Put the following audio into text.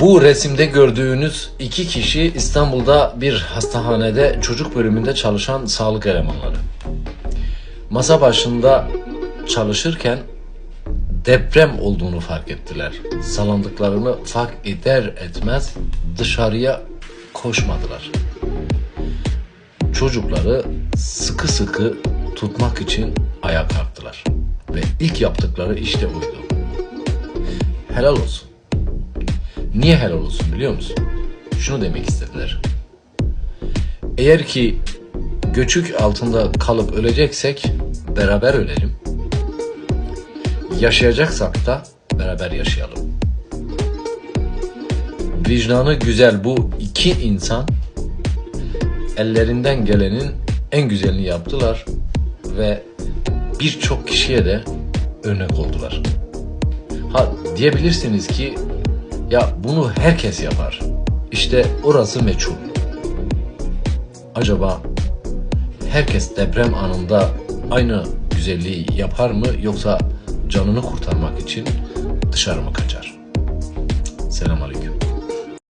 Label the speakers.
Speaker 1: Bu resimde gördüğünüz iki kişi İstanbul'da bir hastahanede çocuk bölümünde çalışan sağlık elemanları. Masa başında çalışırken deprem olduğunu fark ettiler. Salandıklarını fark eder etmez dışarıya koşmadılar. Çocukları sıkı sıkı tutmak için ayağa kalktılar. Ve ilk yaptıkları işte buydu. Helal olsun. Niye helal olsun biliyor musun? Şunu demek istediler. Eğer ki göçük altında kalıp öleceksek beraber ölelim. Yaşayacaksak da beraber yaşayalım. Vicdanı güzel bu iki insan ellerinden gelenin en güzelini yaptılar ve birçok kişiye de örnek oldular. Ha diyebilirsiniz ki ya bunu herkes yapar. İşte orası meçhul. Acaba herkes deprem anında aynı güzelliği yapar mı yoksa canını kurtarmak için dışarı mı kaçar? Selamünaleyküm.